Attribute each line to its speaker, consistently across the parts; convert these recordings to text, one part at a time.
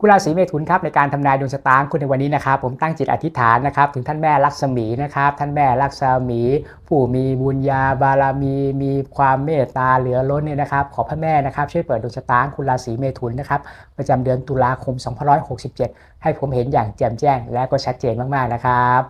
Speaker 1: คุณราศีเมถุนครับในการทำนายดวงชะตาคุณในวันนี้นะครับ ผมตั้งจิตอธิษฐานนะครับ ถึงท่านแม่ลักษมีนะครับ ท่านแม่ลักษมี ผู้มีบุญญาบารมี มีความเมตตาเหลือล้นเนี่ยนะครับ ขอพระแม่นะครับ ช่วยเปิดดวงชะตาคุณราศีเมถุนนะครับ ประจำเดือนตุลาคม 2567 ให้ผมเห็นอย่างแจ่มแจ้ง และก็ชัดเจนมากๆนะครับ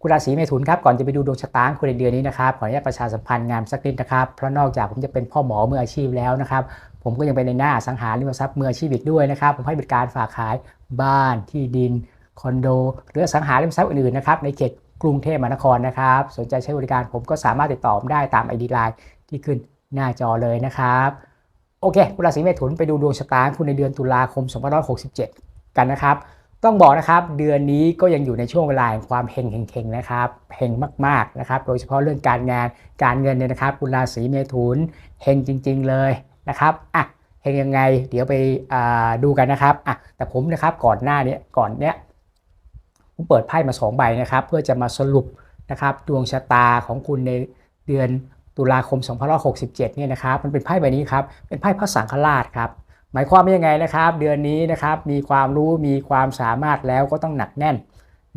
Speaker 1: คุณราศีเมถุนครับก่อนจะไปดูดวงชะตาคุณในเดือนนี้นะครับขออนุญาตประชาสัมพันธ์งานสักนิดนะครับเพราะนอกจากผมจะเป็นพ่อหมอมืออาชีพแล้วนะครับ ผมก็ยังเป็นในหน้าสังหาริมทรัพย์มืออาชีพอีกด้วยนะครับ ผมให้บริการฝากขายบ้านที่ดิน คอนโด หรือสังหาริมทรัพย์อื่นๆนะครับในเขตกรุงเทพมหานครนะครับ สนใจใช้บริการผมก็สามารถติดต่อผมได้ตาม ID Line ที่ขึ้นหน้าจอเลยนะครับ โอเคคุณราศีเมถุนไปดูดวงชะตาคุณในเดือนตุลาคม 2567 กันนะครับ ต้องบอกนะครับเดือนนี้ก็ยังอยู่ในช่วงเวลาแห่งความเฮงเฮงๆนะครับเฮงมากๆนะครับ โดยเฉพาะเรื่องการงานการเงินเนี่ยนะครับคุณราศีเมถุนเฮงจริง ๆ เลย นะครับอะเฮงยังไง เดี๋ยวไปดูกันนะครับอะแต่ผมนะครับก่อนหน้านี้ก่อนเนี้ยผมเปิดไพ่มาสองใบนะครับเพื่อจะมาสรุปนะครับดวงชะตาของคุณในเดือนตุลาคม 2567 เนี่ยนะครับมันเป็นไพ่ใบนี้ครับเป็นไพ่พระสังฆราชครับหมายความว่ายังไงนะครับ เดือนนี้นะครับมีความรู้มีความสามารถแล้วก็ต้องหนักแน่น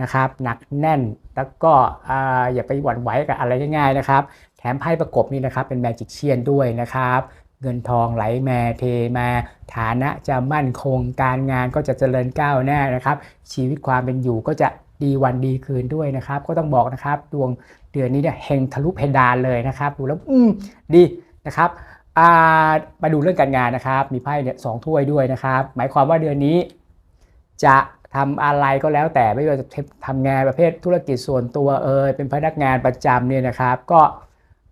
Speaker 1: นะครับหนักแน่นแล้วก็ออย่าไปหวั่นไหวกับอะไรง่ายๆนะครับ แถมไพ่ประกบนี่นะครับเป็นแมจิกเชียนด้วยนะครับ เงินทองไหลมาเทมา ฐานะจะมั่นคงการงานก็จะเจริญก้าวหน้านะครับ ชีวิตความเป็นอยู่ก็จะดีวันดีคืนด้วยนะครับ ก็ต้องบอกนะครับดวงเดือนนี้เนี่ยเฮงทะลุเพดานเลยนะครับ ดูแล้วอืมดีนะครับมาดูเรื่องการงานนะครับ มีไพ่เนี่ยสองถ้วยด้วยนะครับ หมายความว่าเดือนนี้ จะทำอะไรก็แล้วแต่ไม่ว่าจะทำงานประเภทธุรกิจส่วนตัวเอยเป็นพนักงานประจำเนี่ยนะครับ ก็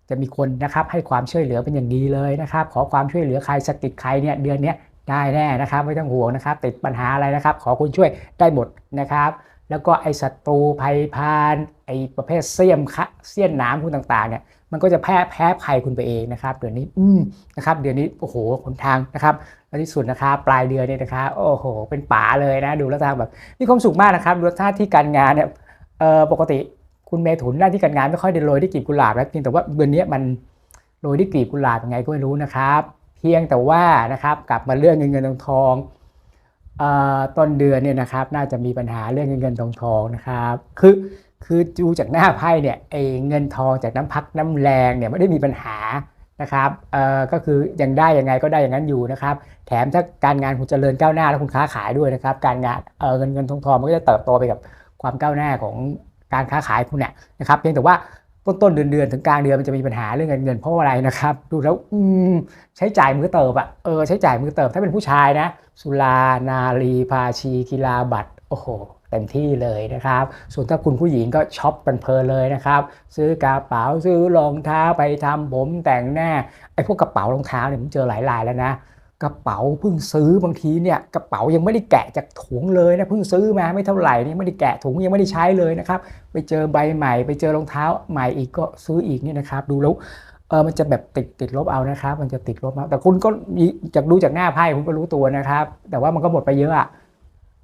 Speaker 1: จะมีคนนะครับให้ความช่วยเหลือเป็นอย่างดีเลยนะครับ ขอความช่วยเหลือใครสะกิดใครเนี่ยเดือนนี้ได้แน่นะครับไม่ต้องห่วงนะครับ ติดปัญหาอะไรนะครับ ขอคุณช่วยได้หมดนะครับ แล้วก็ไอศัตรูภัยพานไอประเภทเสี้ยมคะเสี้ยนน้ำคุณต่างๆเนี่ยมันก็จะแพ้แพ้ภัยคุณไปเองนะครับ เดือนนี้อืมนะครับ เดือนนี้โอ้โหหนทางนะครับและที่สุดนะครับปลายเดือนเนี่ยนะครับโอ้โห เป็นป๋าเลยนะ ดูแล้วทางแบบมีความสุขมากนะครับดูท่าที่การงานเนี่ยเออปกติ คุณเมถุนหน้าที่การงานไม่ค่อยได้โรยด้วยกลีบกุหลาบแล้วเพียงแต่ว่าเดือนนี้มันโรยด้วยกลีบกุหลาบยังไงก็ไม่รู้นะครับ เพียงแต่ว่านะครับกลับมาเรื่องเงินเงินทองทองต้นเดือนเนี่ยนะครับ น่าจะมีปัญหาเรื่องเงินเงินทองทองนะครับคือคือดูจากหน้าไพ่เนี่ยไอ้เงินทองจากน้ำพักน้ำแรงเนี่ยไม่ได้มีปัญหานะครับเอ่อก็คือยังได้ยังไงก็ได้อย่างนั้นอยู่นะครับ แถมถ้าการงานคุณเจริญก้าวหน้าแล้วคุณค้าขายด้วยนะครับ การงานเออเงินเงินทองทองมันก็จะเติบโตไปกับความก้าวหน้าของ การค้าขายคุณเนี่ยนะครับเพียงแต่ว่าต้นต้นเดือนเดือนถึงกลางเดือนมันจะมีปัญหาเรื่องเงินเงินเพราะอะไรนะครับดูแล้วอืมใช้จ่ายมือเติบอะเออใช้จ่ายมือเติบถ้าเป็นผู้ชายนะ สุรานารีภาชีกีฬาบัตรโอ้โหเต็มที่เลยนะครับ ส่วนถ้าคุณผู้หญิงก็ช็อปเป็นเพลินเลยนะครับ ซื้อกระเป๋าซื้อรองเท้าไปทำผมแต่งหน้าไอ้พวกกระเป๋ารองเท้าเนี่ยผมเจอหลายรายแล้วนะ กระเป๋าเพิ่งซื้อบางทีเนี่ยกระเป๋ายังไม่ได้แกะจากถุงเลยนะเพิ่งซื้อมาไม่เท่าไหร่นี่ไม่ได้แกะถุงยังไม่ได้ใช้เลยนะครับไปเจอใบใหม่ ไปเจอรองเท้าใหม่อีกก็ซื้ออีกเนี่ยนะครับดูแล้วเออมันจะแบบติดติดลบเอานะครับ มันจะติดลบเอาแต่คุณก็มีจากดูจากหน้าไพ่คุณก็รู้ตัวนะครับ แต่ว่ามันก็หมดไปเยอะอะ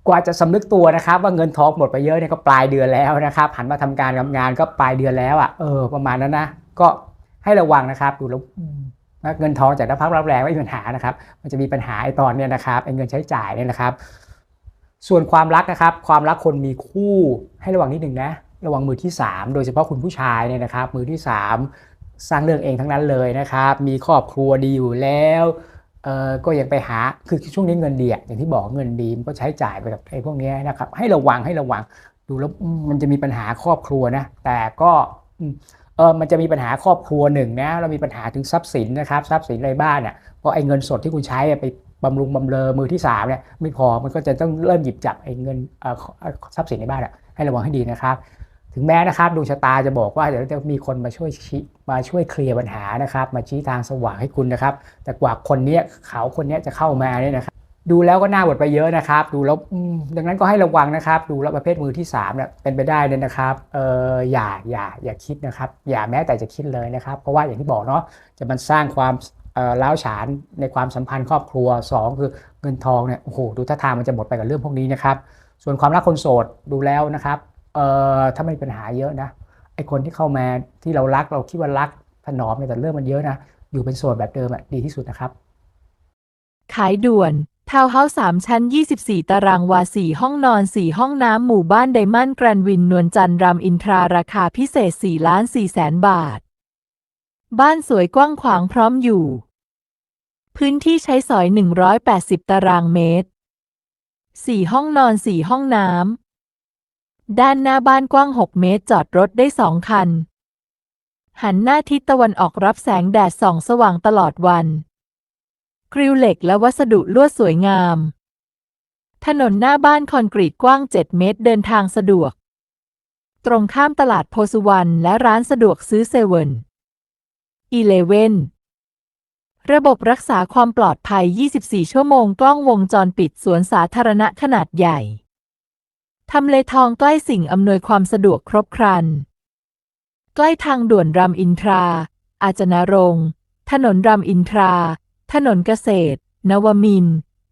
Speaker 1: กว่าจะสำนึกตัวนะครับว่าเงินทองหมดไปเยอะเนี่ยก็ปลายเดือนแล้วนะครับหันมาทำการทำงานก็ปลายเดือนแล้วอะเออประมาณนั้นนะก็ให้ระวังนะครับดูแล้ว อืมเงินทองจากน้ำพักรับแรงไม่มีปัญหานะครับ มันจะมีปัญหาไอ้ตอนเนี้ยนะครับไอ้เงินใช้จ่ายเนี่ยนะครับ ส่วนความรักนะครับ ความรักคนมีคู่ให้ระวังนิดหนึ่งนะ ระวังมือที่ 3 โดยเฉพาะคุณผู้ชายเนี่ยนะครับ มือที่ 3 สร้างเรื่องเองทั้งนั้นเลยนะครับ มีครอบครัวดีอยู่แล้วเออก็ยังไปหาคือช่วงนี้เงินดีอะอย่างที่บอกเงินดีมันก็ใช้จ่ายไปกับไอ้พวกนี้นะครับ ให้ระวังให้ระวังดูแล้วมันจะมีปัญหาครอบครัวนะ แต่ก็ เออมันจะมีปัญหาครอบครัวหนึ่งนะเรามีปัญหาถึงทรัพย์สินนะครับทรัพย์สินในบ้านเนี่ยเพราะไอ้เงินสดที่คุณใช้ไปบำรุงบำเรอมือที่สามเนี่ยไม่พอมันก็จะต้องเริ่มหยิบจับไอ้เงินทรัพย์สินในบ้านอะให้ระวังให้ดีนะครับ ถึงแม้นะครับดวงชะตาจะบอกว่าเดี๋ยวจะมีคนมาช่วยชี้มาช่วยเคลียร์ปัญหานะครับ มาชี้ทางสว่างให้คุณนะครับ แต่กว่าคนนี้เขาคนนี้จะเข้ามาเนี่ยนะครับ ดูแล้วก็น่าบดไปเยอะนะครับ ดูแล้วดังนั้นก็ให้ระวังนะครับ ดูแล้วประเภทมือที่3เนี่ยเป็นไปได้เลยนะครับเอออย่าอย่าอย่าคิดนะครับ อย่าแม้แต่จะคิดเลยนะครับ เพราะว่าอย่างที่บอกเนาะจะมันสร้างความเออล้าฉานในความสัมพันธ์ครอบครัว 2 คือเงินทองเนี่ยโอ้โหดูท่าทางมันจะหมดไปกับเรื่องพวกนี้นะครับ ส่วนความรักคนโสดดูแล้วนะครับเออถ้าไม่มีปัญหาเยอะนะไอคนที่เข้ามาที่เรารักเราคิดว่ารักถนอมเนี่ยแต่เรื่องมันเยอะนะอยู่เป็นโสดแบบเดิมอะดีที่สุดนะครับ
Speaker 2: ขายด่วน ทาวน์เฮาส์สามชั้น 24 ตารางวา 4 ห้องนอน 4 ห้องน้ำ หมู่บ้านไดมอนด์แกรนวิน นวลจันทร์รามอินทรา ราคาพิเศษ 4 ล้าน4แสนบาท บ้านสวยกว้างขวางพร้อมอยู่ พื้นที่ใช้สอย 180 ตารางเมตร 4 ห้องนอน 4 ห้องน้ำ ด้านหน้าบ้านกว้าง 6 เมตร จอดรถได้ 2 คัน หันหน้าทิศตะวันออกรับแสงแดดส่องสว่างตลอดวัน กริลเหล็กและวัสดุลวดสวยงาม ถนนหน้าบ้านคอนกรีตกว้าง 7 เมตรเดินทางสะดวก ตรงข้ามตลาดโพสุวรรณและร้านสะดวกซื้อเซเว่นอีเลเว่นระบบรักษาความปลอดภัย 24 ชั่วโมง กล้องวงจรปิดสวนสาธารณะขนาดใหญ่ ทำเลทองใกล้สิ่งอำนวยความสะดวกครบครัน ใกล้ทางด่วนรามอินทรา อาจนรง ถนนรามอินทรา ถนนเกษตร นวมิน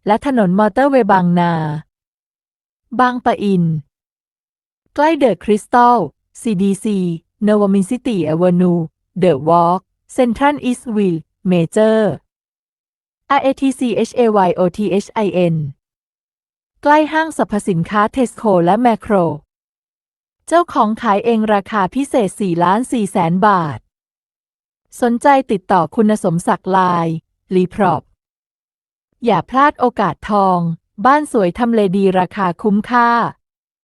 Speaker 2: และถนนมอเตอร์เวย์บางนา บางปะอิน ใกล้เดอะคริสตัล CDC นวมินซิตี้อเวนู เดอะวอล์กเซ็นทรัลอีสต์วิลเมเจอร์ RATC HAYOTHIN ใกล้ห้างสรรพสินค้าเทสโ o และแมคโคร เจ้าของขายเองราคาพิเศษ4ล้าน4แสนบาท สนใจติดต่อคุณสมศักดิ์ลาย ลีพรอปอย่าพลาดโอกาสทอง บ้านสวยทำเลดีราคาคุ้มค่า